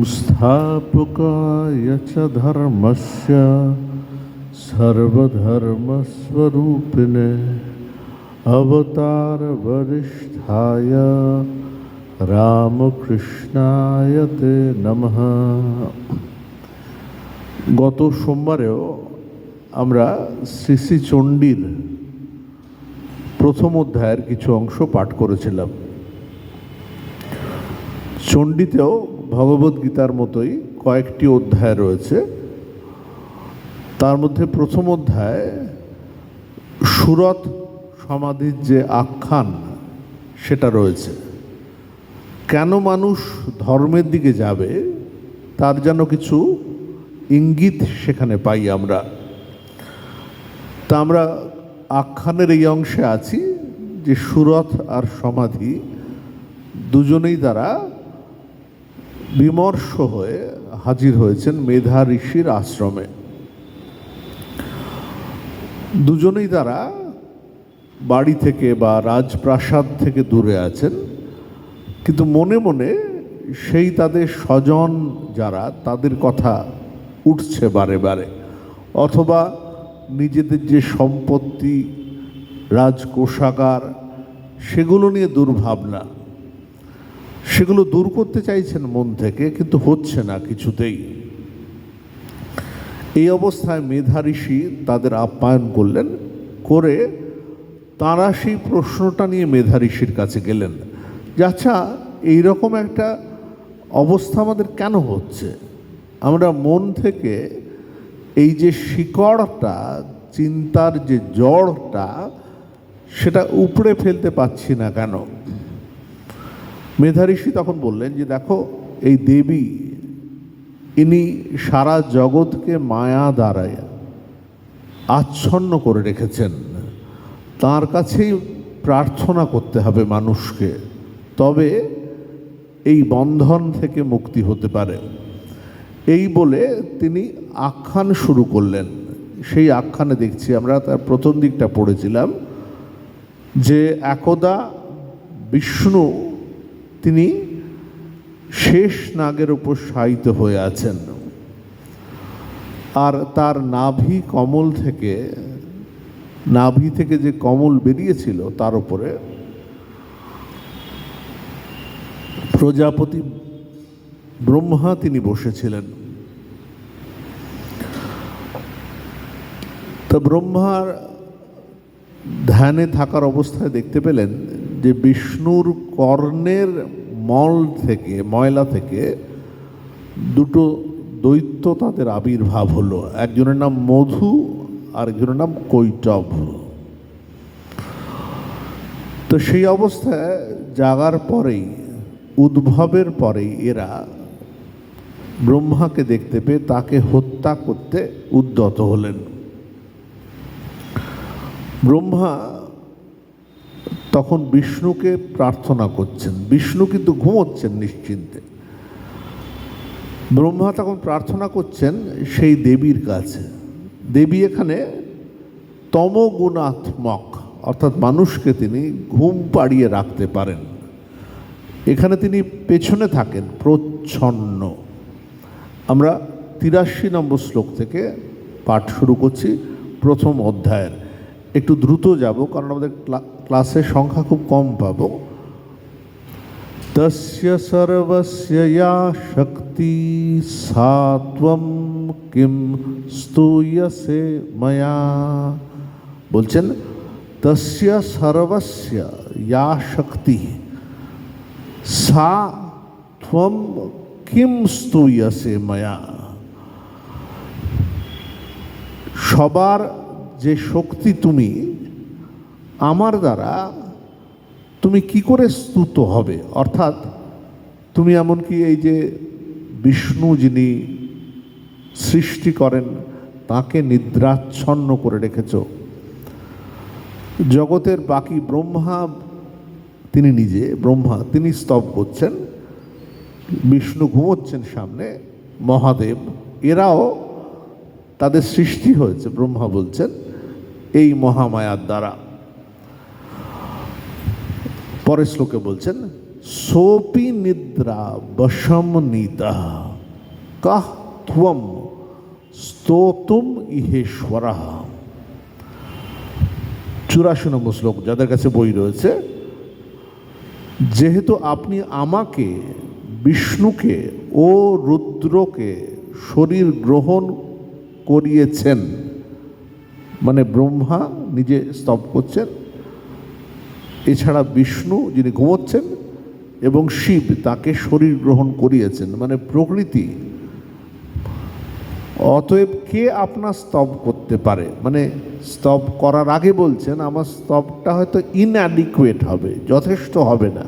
स्थापकाय च धर्मस्य सर्वधर्मस्वरूपिणे अवतारवरिष्ठाय রামকৃষ্ণায় তে নমঃ গত সোমবারেও আমরা শ্রী শ্রী চণ্ডীর প্রথম অধ্যায়ের কিছু অংশ পাঠ করেছিলাম চণ্ডীতেও ভগবদ্গীতার মতোই কয়েকটি অধ্যায় রয়েছে। তার মধ্যে প্রথম অধ্যায়, সুরত সমাধির যে আখ্যান, সেটা রয়েছে। কেন মানুষ ধর্মের দিকে যাবে, তার যেন কিছু ইঙ্গিত সেখানে পাই আমরা। তা আমরা আখ্যানের এই অংশে আছি যে সুরথ আর সমাধি দুজনেই তারা বিমর্ষ হয়ে হাজির হয়েছেন মেধা ঋষির আশ্রমে। দুজনেই তারা বাড়ি থেকে বা রাজপ্রাসাদ থেকে দূরে আছেন, কিন্তু মনে মনে সেই তাদের স্বজন যারা তাদের কথা উঠছে বারে বারে, অথবা নিজেদের যে সম্পত্তি, রাজকোষাগার, সেগুলো নিয়ে দুর্ভাবনা। সেগুলো দূর করতে চাইছেন মন থেকে, কিন্তু হচ্ছে না কিছুতেই। এই অবস্থায় মেধা ঋষি তাদের আপ্যায়ন করলেন, করে তারা সেই প্রশ্নটা নিয়ে মেধা ঋষির কাছে গেলেন, যে আচ্ছা এইরকম একটা অবস্থা আমাদের কেন হচ্ছে? আমরা মন থেকে এই যে শিকড়টা, চিন্তার যে জড়টা, সেটা উপড়ে ফেলতে পাচ্ছি না কেন? মেধা ঋষি তখন বললেন যে, দেখো, এই দেবী, ইনি সারা জগৎকে মায়া দ্বারায় আচ্ছন্ন করে রেখেছেন। তার কাছেই প্রার্থনা করতে হবে মানুষকে। তবে এই বন্ধন থেকে মুক্তি হতে পারে। এই বলে তিনি আখ্যান শুরু করলেন। সেই আখ্যানে দেখছি আমরা তার প্রথম দিকটা পড়েছিলাম যে, একদা বিষ্ণু তিনি শেষ নাগের উপর শায়িত হয়ে আছেন। আর তার নাভি কমল থেকে, নাভি থেকে যে কমল বেরিয়েছিল তার উপরে প্রজাপতি ব্রহ্মা তিনি বসেছিলেন। তো ব্রহ্মার ধ্যানে থাকার অবস্থায় দেখতে পেলেন যে বিষ্ণুর কর্ণের মল থেকে, ময়লা থেকে দুটো দৈত্য তাদের আবির্ভাব হলো। একজনের নাম মধু আর একজনের নাম কৈটব। তো সেই অবস্থায় জাগার পরেই, উদ্ভবের পরেই এরা ব্রহ্মাকে দেখতে পেয়ে তাকে হত্যা করতে উদ্যত হলেন। ব্রহ্মা তখন বিষ্ণুকে প্রার্থনা করছেন। বিষ্ণু কিন্তু ঘুমোচ্ছেন নিশ্চিন্তে। ব্রহ্মা তখন প্রার্থনা করছেন সেই দেবীর কাছে। দেবী এখানে তমগুণাত্মক, অর্থাৎ মানুষকে তিনি ঘুম পাড়িয়ে রাখতে পারেন। এখানে তিনি পেছনে থাকেন, প্রচ্ছন্ন। আমরা তিরাশি নম্বর শ্লোক থেকে পাঠ শুরু করছি, প্রথম অধ্যায়ের। একটু দ্রুত যাব, কারণ আমাদের ক্লাসের সংখ্যা খুব কম পাব। তস্য সর্বস্য ইয়া শক্তি সাত্বম কিম স্তূয়সে ময়া। বলছেন, তস্য সর্বস্য ইয়া শক্তি সা ত্বম কিম স্তূয়সে ময়া। সবার যে শক্তি তুমি, আমার দ্বারা তুমি কি করে স্তুত হবে? অর্থাৎ তুমি এমনকি এই যে বিষ্ণু যিনি সৃষ্টি করেন, তাকে নিদ্রাচ্ছন্ন করে রেখেছ। জগতের বাকি ব্রহ্মা তিনি নিজে, ব্রহ্মা তিনি স্তব করছেন, বিষ্ণু ঘুমোচ্ছেন সামনে, মহাদেব, এরাও তাদের সৃষ্টি হয়েছে, ব্রহ্মা বলছেন। এই মহামায়ার দ্বারা। পরের শ্লোকে বলছেন, সোপি নিদ্রা বশম নিতা, কাহ ত্বম স্তোতুম ইহেশ্বর চুরাশি নম্বর শ্লোক, যাদের কাছে বই রয়েছে, যেহেতু আপনি আমাকে, বিষ্ণুকে ও রুদ্রকে শরীর গ্রহণ করিয়েছেন মানে ব্রহ্মা নিজে স্তব করছেন। এছাড়া বিষ্ণু যিনি ঘুমোচ্ছেন এবং শিব তাকে শরীর গ্রহণ করিয়েছেন। মানে প্রকৃতি। অতএব কে আপনার স্তব করতে পারে? মানে স্তব করার আগে বলছেন, আমার স্তবটা হয়তো ইনঅ্যাডিকুয়েট হবে, যথেষ্ট হবে না।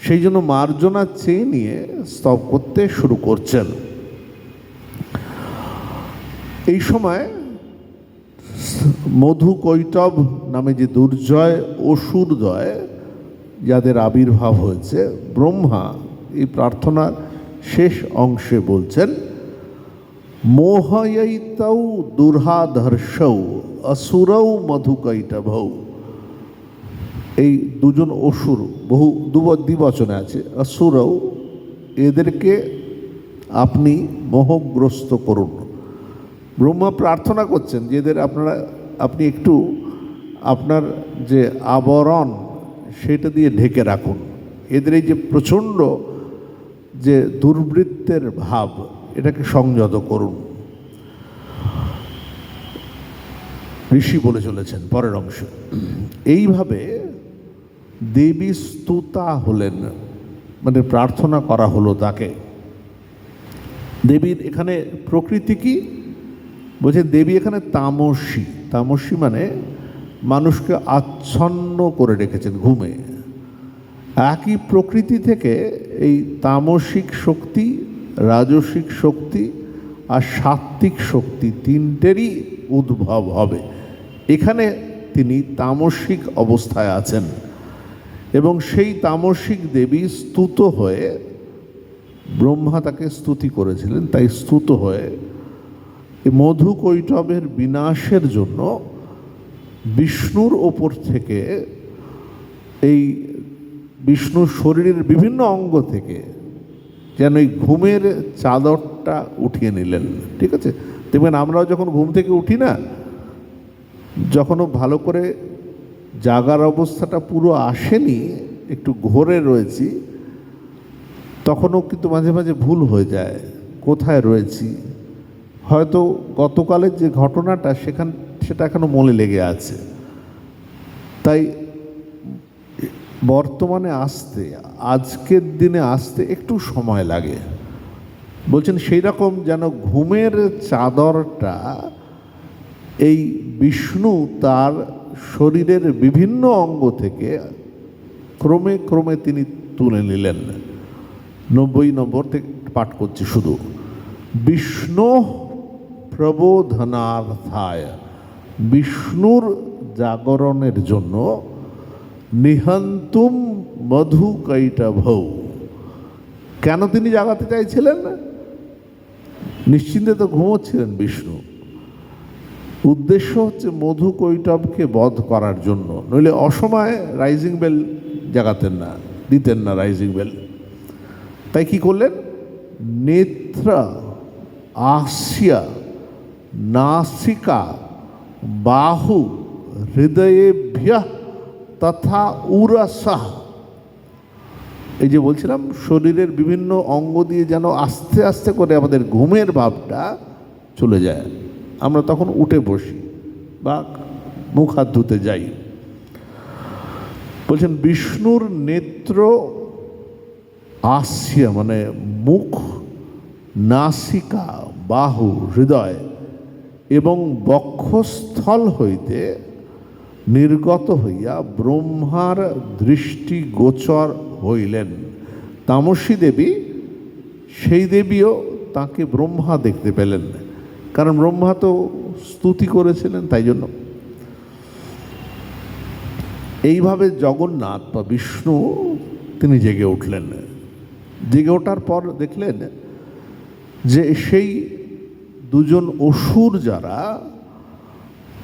সেই জন্য মার্জনা চেয়ে নিয়ে স্তব করতে শুরু করছেন। এই সময় মধু কৈটব নামে যে দুর্জয় অসুরদয় যাদের আবির্ভাব হয়েছে, ব্রহ্মা এই প্রার্থনার শেষ অংশে বলছেন, মোহয়িতৌ দুর্হাধর্ষৌ, অসুরৌ মধুকৈটভৌ। এই দুজন অসুর বহু দুব- দ্বিবচনে আছে, অসুরৌ, এদেরকে আপনি মোহগ্রস্ত করুন। ব্রহ্মা প্রার্থনা করছেন যে এদের আপনারা, আপনি একটু আপনার যে আবরণ সেটা দিয়ে ঢেকে রাখুন। এদের এই যে প্রচণ্ড যে দুর্বৃত্তের ভাব, এটাকে সংযত করুন। ঋষি বলে চলেছেন, পরের অংশ। এইভাবে দেবী স্তুতা হলেন মানে প্রার্থনা করা হলো তাকে। দেবীর এখানে প্রকৃতি কি? বলছে, দেবী এখানে তামসী। তামসী মানে মানুষকে আচ্ছন্ন করে রেখেছেন ঘুমে। একই প্রকৃতি থেকে এই তামসিক শক্তি, রাজসিক শক্তি আর সাত্ত্বিক শক্তি তিনটেরই উদ্ভব হবে। এখানে তিনি তামসিক অবস্থায় আছেন এবং সেই তামসিক দেবী স্তুত হয়ে ব্রহ্মা তাকে স্তুতি করেছিলেন, তাই স্তুত হয়ে এই মধু কৈটবের বিনাশের জন্য বিষ্ণুর ওপর থেকে এই বিষ্ণুর শরীরের বিভিন্ন অঙ্গ থেকে যেন এই ঘুমের চাদরটা উঠিয়ে নিলেন। ঠিক আছে? দেখবেন আমরাও যখন ঘুম থেকে উঠি না যখনও ভালো করে জাগার অবস্থাটা পুরো আসেনি, একটু ঘোরে রয়েছি, তখনও কিন্তু মাঝে মাঝে ভুল হয়ে যায়। কোথায় রয়েছি? হয়তো গতকালের যে ঘটনাটা সেখান, সেটা এখনও মনে লেগে আছে। তাই বর্তমানে আসতে, আজকের দিনে আসতে একটু সময় লাগে। বলছেন সেই রকম যেন ঘুমের চাদরটা এই বিষ্ণু তার শরীরের বিভিন্ন অঙ্গ থেকে ক্রমে ক্রমে তিনি তুলে নিলেন। নব্বই নম্বর থেকে পাঠ করছি শুধু। বিষ্ণু প্রবোধনার্থায় বিষ্ণুর জাগরণের জন্য নিহন্তুম মধু কৈটভৌ। কেন তিনি জাগাতে চাইছিলেন? নিশ্চিন্তে তো ঘুমোচ্ছিলেন বিষ্ণু। উদ্দেশ্য হচ্ছে মধু কৈটবকে বধ করার জন্য। নইলে অসময়ে রাইজিং বেল জাগাতেন না, দিতেন না রাইজিং বেল। তাই কি করলেন? নেত্রা আসিয়া নাসিকা বাহু হৃদয়েভ্য তথা উরসা এই যে বলছিলাম, শরীরের বিভিন্ন অঙ্গ দিয়ে যেন আস্তে আস্তে করে আমাদের ঘুমের ভাবটা চলে যায়। আমরা তখন উঠে বসি বা মুখ হাত ধুতে যাই। বলছেন, বিষ্ণুর নেত্র আসিয়া মানে মুখ নাসিকা, বাহু, হৃদয় এবং বক্ষস্থল হইতে নির্গত হইয়া ব্রহ্মার দৃষ্টি গোচর হইলেন। তামসী দেবী, সেই দেবীও তাকে ব্রহ্মা দেখতে পেলেন। কারণ ব্রহ্মা তো স্তুতি করেছিলেন, তাই জন্য। এইভাবে জগন্নাথ বা বিষ্ণু তিনি জেগে উঠলেন। জেগে ওঠার পর দেখলেন যে সেই দুজন অসুর যারা,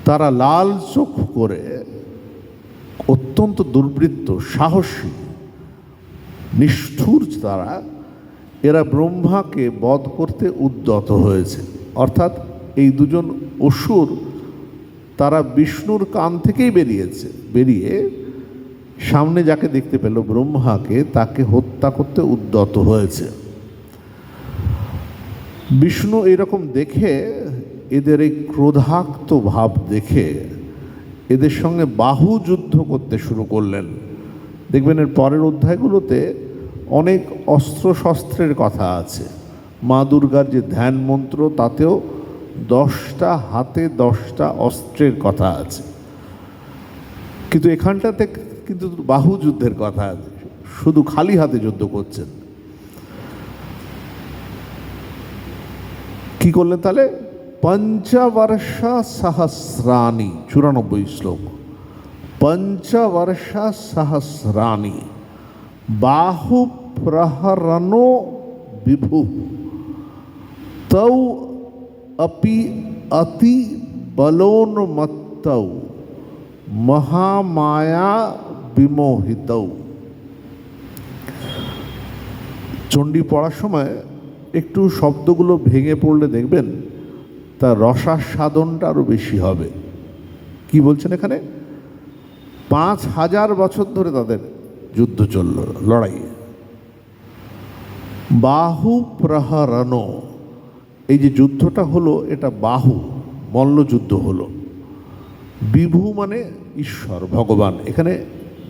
তারা লাল চোখ করে অত্যন্ত দুর্বৃত্ত, সাহসী, নিষ্ঠুর তারা, এরা ব্রহ্মাকে বধ করতে উদ্যত হয়েছে। অর্থাৎ এই দুজন অসুর তারা বিষ্ণুর কান থেকেই বেরিয়েছে, বেরিয়ে সামনে যাকে দেখতে পেল ব্রহ্মাকে, তাকে হত্যা করতে উদ্যত হয়েছে। বিষ্ণু এরকম দেখে, এদের এই ক্রোধাক্ত ভাব দেখে, এদের সঙ্গে বাহু যুদ্ধ করতে শুরু করলেন। দেখবেন এর পরের অধ্যায়গুলোতে অনেক অস্ত্র শস্ত্রের কথা আছে। মা দুর্গার যে ধ্যান মন্ত্র, তাতেও দশটা হাতে দশটা অস্ত্রের কথা আছে। কিন্তু এখানটাতে কিন্তু বাহু যুদ্ধের কথা আছে। শুধু খালি হাতে যুদ্ধ করছেন। কি করলেন তাহলে পঞ্চবর্ষা সহস্রাণী চুরানব্বই শ্লোক পঞ্চবর্ষা সহস্রাণী বাহু প্রহরণো বিভু তৌ अपि अति बलोन्मत्तौ মহামায়া বিমোহিত চণ্ডী পড়ার সময় একটু শব্দগুলো ভেঙে পড়লে দেখবেন তার রসাস্বাদনটা আরও বেশি হবে। কি বলছেন এখানে? পাঁচ হাজার বছর ধরে তাদের যুদ্ধ চলল, লড়াই। বাহু প্রহরণ। এই যে যুদ্ধটা হলো, এটা বাহু মল্লযুদ্ধ হলো। বিভু মানে ঈশ্বর, ভগবান। এখানে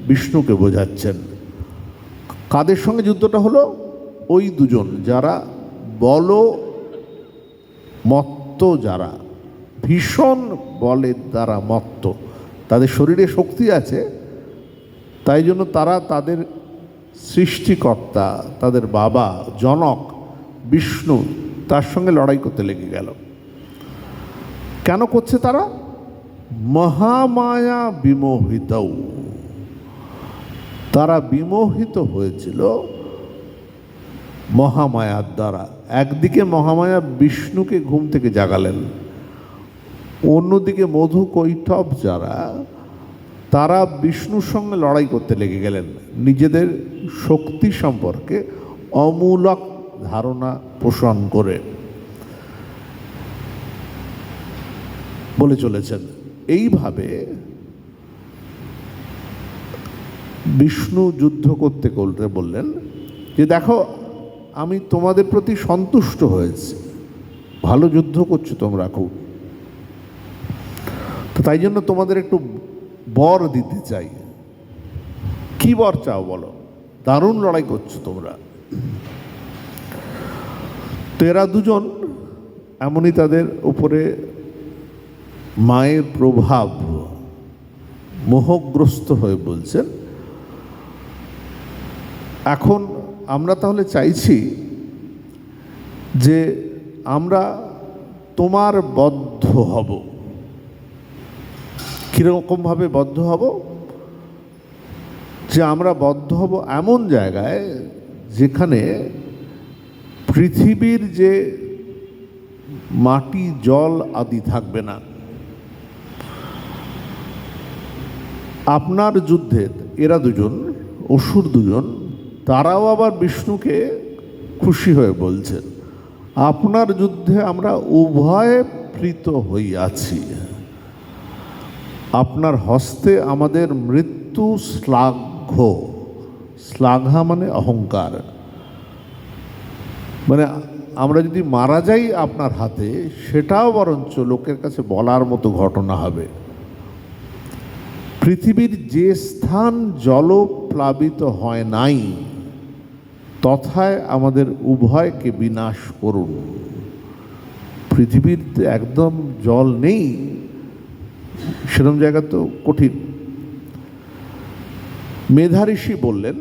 বিষ্ণুকে বোঝাচ্ছেন। কাদের সঙ্গে যুদ্ধটা হলো? ওই দুজন যারা বল মত্ত যারা, ভীষণ বলের দ্বারা মত্ত। তাদের শরীরে শক্তি আছে, তাই জন্য তারা তাদের সৃষ্টিকর্তা, তাদের বাবা, জনক, বিষ্ণু, তার সঙ্গে লড়াই করতে লেগে গেল। কেন করছে তারা? মহামায়া বিমোহিত তারা বিমোহিত হয়েছিল মহামায়ার দ্বারা। একদিকে মহামায়া বিষ্ণুকে ঘুম থেকে জাগালেন, অন্যদিকে মধু কৈঠব যারা, তারা বিষ্ণুর সঙ্গে লড়াই করতে লেগে গেলেন। নিজেদের শক্তি সম্পর্কে অমূলক ধারণা পোষণ করে বলে চলেছেন। এইভাবে বিষ্ণু যুদ্ধ করতে করতে বললেন যে, দেখো আমি তোমাদের প্রতি সন্তুষ্ট হয়েছি। ভালো যুদ্ধ করছ তোমরা খুব তো তাই জন্য তোমাদের একটু বর দিতে চাই। কি বর চাও বলো? দারুণ লড়াই করছ তোমরা। তো এরা দুজন, এমনই তাদের উপরে মায়ের প্রভাব মোহগ্রস্ত হয়ে বলছেন। এখন আমরা তাহলে চাইছি যে আমরা তোমার বদ্ধ হব। কীরকমভাবে বদ্ধ হব? যে আমরা বদ্ধ হব এমন জায়গায় যেখানে পৃথিবীর যে মাটি, জল আদি থাকবে না। আপনার যুদ্ধে এরা দুজন, অসুর দুজন তারাও আবার বিষ্ণুকে খুশি হয়ে বলছেন, আপনার যুদ্ধে আমরা উভয়ে প্রীত হইয়াছি। আপনার হস্তে আমাদের মৃত্যু শ্লাঘ্য। শ্লাঘা মানে অহংকার। মানে আমরা যদি মারা যাই আপনার হাতে, সেটাও বরঞ্চ লোকের কাছে বলার মতো ঘটনা হবে। পৃথিবীর যে স্থান জলপ্লাবিত হয় নাই তথায় আমাদের উভয়কে বিনাশ করুন। পৃথিবীর একদম জল নেই সেরকম জায়গা তো কঠিন। মেধা ঋষি বললেন,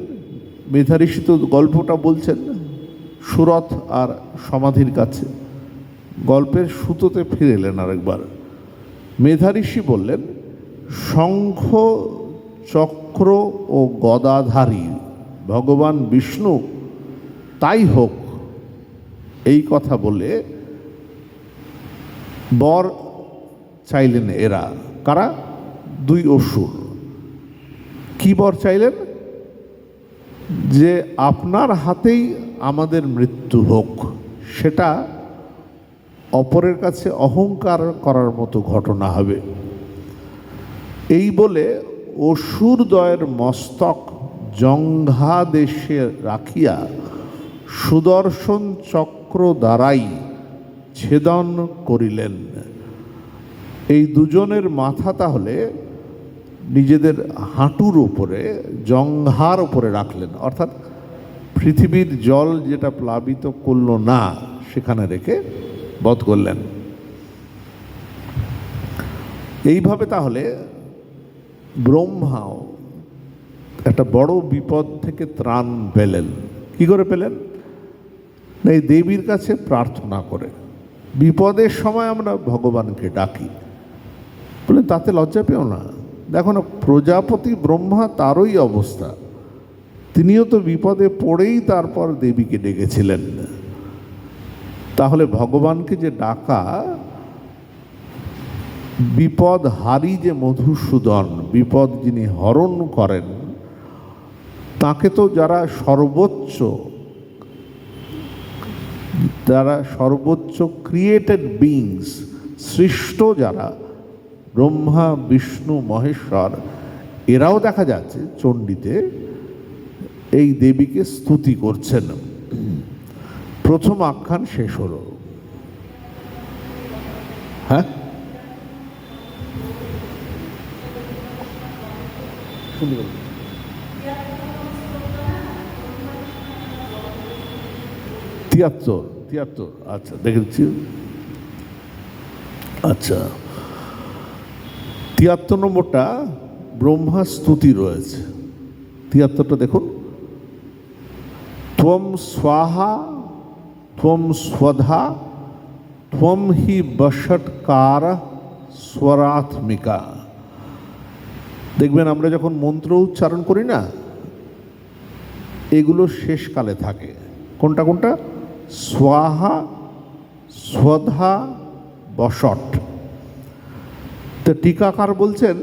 মেধা ঋষি তো গল্পটা বলছেন, সুরথ আর সমাধির কাছে। গল্পের সুতোতে ফিরে এলেন আরেকবার। মেধা ঋষি বললেন, শঙ্খ, চক্র ও গদাধারী, ভগবান বিষ্ণু তাই হোক, এই কথা বলে বর চাইলেন এরা। কারা? দুই অসুর। কি বর চাইলেন? যে আপনার হাতেই আমাদের মৃত্যু হোক, সেটা অপরের কাছে অহংকার করার মতো ঘটনা হবে। এই বলে অসুরদয়ের মস্তক জঙ্ঘাদেশে রাখিয়া সুদর্শন চক্র দ্বারাই ছেদন করিলেন। এই দুজনের মাথা তাহলে নিজেদের হাঁটুর উপরে, জঙ্ঘার উপরে রাখলেন। অর্থাৎ পৃথিবীর জল যেটা প্লাবিত করল না, সেখানে রেখে বধ করলেন। এইভাবে তাহলে ব্রহ্মাও একটা বড় বিপদ থেকে ত্রাণ পেলেন। কি করে পেলেন? না, এই দেবীর কাছে প্রার্থনা করে। বিপদের সময় আমরা ভগবানকে ডাকি। বলে, তাতে লজ্জা পেও না। দেখো না, প্রজাপতি, ব্রহ্মা তারই অবস্থা। তিনিও তো বিপদে পড়েই তারপর দেবীকে ডেকেছিলেন। তাহলে ভগবানকে যে ডাকা, বিপদ হারি যে মধুসূদন, বিপদ যিনি হরণ করেন, তাকে তো যারা সর্বোচ্চ যারা সর্বোচ্চ ক্রিয়েটেড বিংস সৃষ্ট যারা, ব্রহ্মা, বিষ্ণু, মহেশ্বর, এরাও দেখা যাচ্ছে চণ্ডীতে এই দেবীকে স্তুতি করছেন। প্রথম আখ্যান শেষ হলো। হ্যাঁ? তিয়াত্তর তিয়াত্তর। আচ্ছা দেখেছি আচ্ছা। তিয়াত্তর নম্বরটা ব্রহ্মা স্তুতি রয়েছে। তিয়াত্তরটা দেখুন। ত্বম স্বাহা, ত্বম স্বধা, ত্বম হি বষটকার স্বরাত্মিকা। দেখবেন আমরা যখন মন্ত্র উচ্চারণ করি না, এগুলো শেষকালে থাকে। কোনটা কোনটা? স্বাহা, স্বধা বসট তো টিকাকার বলছেন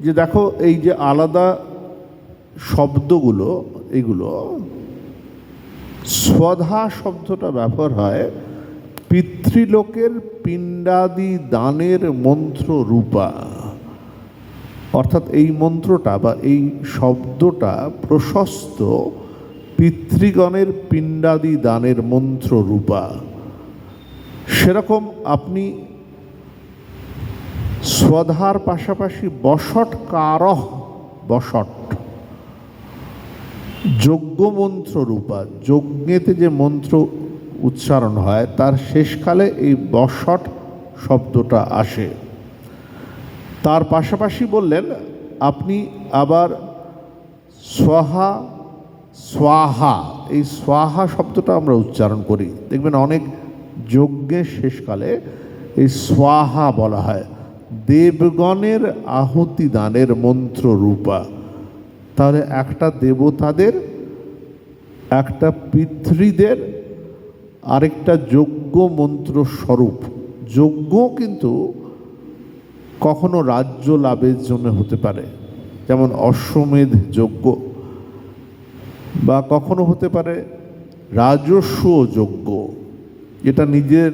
যে দেখো এই যে আলাদা শব্দগুলো, এগুলো, স্বধা শব্দটা ব্যবহার হয় পিতৃলোকের পিণ্ডাদি দানের মন্ত্র রূপা অর্থাৎ এই মন্ত্রটা বা এই শব্দটা প্রশস্ত পিতৃগণের পিণ্ডাদি দানের মন্ত্র রূপা। সেরকম আপনি স্বধার পাশাপাশি বসট কারহ বসট। যজ্ঞ মন্ত্র রূপা। যজ্ঞেতে যে মন্ত্র উচ্চারণ হয়, তার শেষকালে এই বসট শব্দটা আসে। তার পাশাপাশি বললেন, আপনি আবার স্বাহা স্বাহা, এই স্বাহা শব্দটা আমরা উচ্চারণ করি। দেখবেন অনেক যজ্ঞের শেষকালে এই স্বাহা বলা হয়। দেবগণের আহুতি দানের মন্ত্র রূপা তাহলে একটা দেবতাদের, একটা পিতৃদের, আরেকটা যজ্ঞ মন্ত্র স্বরূপ যজ্ঞ কিন্তু কখনো রাজ্য লাভের জন্য হতে পারে। যেমন অশ্বমেধ যজ্ঞ। বা কখনো হতে পারে রাজস্ব যজ্ঞ যেটা নিজের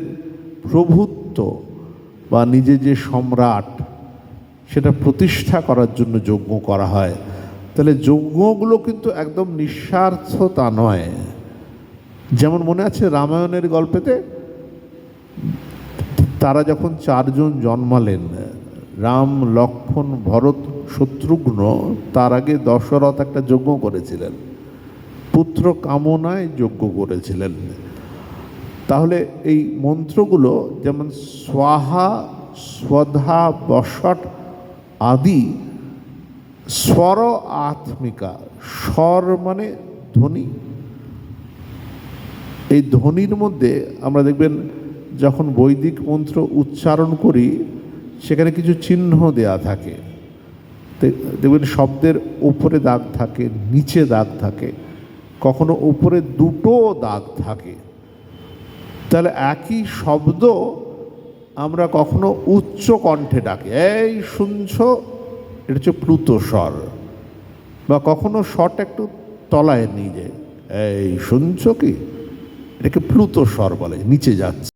প্রভুত্ব বা নিজে যে সম্রাট, সেটা প্রতিষ্ঠা করার জন্য যজ্ঞ করা হয়। তাহলে যজ্ঞগুলো কিন্তু একদম নিঃস্বার্থ তা নয়। যেমন মনে আছে রামায়ণের গল্পেতে, তারা যখন চারজন জন্মালেন, রাম, লক্ষণ, ভরত, শত্রুঘ্ন, তার আগে দশরথ একটা যজ্ঞ করেছিলেন। পুত্র কামনায় যজ্ঞ করেছিলেন। তাহলে এই মন্ত্রগুলো যেমন স্বাহা, স্বধা, বসট আদি স্বর আত্মিকা, স্বর মানে ধ্বনি। এই ধ্বনির মধ্যে আমরা দেখবেন যখন বৈদিক মন্ত্র উচ্চারণ করি, সেখানে কিছু চিহ্ন দেয়া থাকে। দেখবেন শব্দের উপরে দাগ থাকে, নিচে দাগ থাকে। কখনো উপরে দুটো দাগ থাকে। তাহলে একই শব্দ আমরা কখনো উচ্চ কণ্ঠে ডাকি। এই শুনছ? এটা হচ্ছে প্লুত স্বর। বা কখনো শট একটু তলায় নিয়ে যায়। এই শুনছ কি? এটাকে প্লুত স্বর বলে, নিচে যাচ্ছে।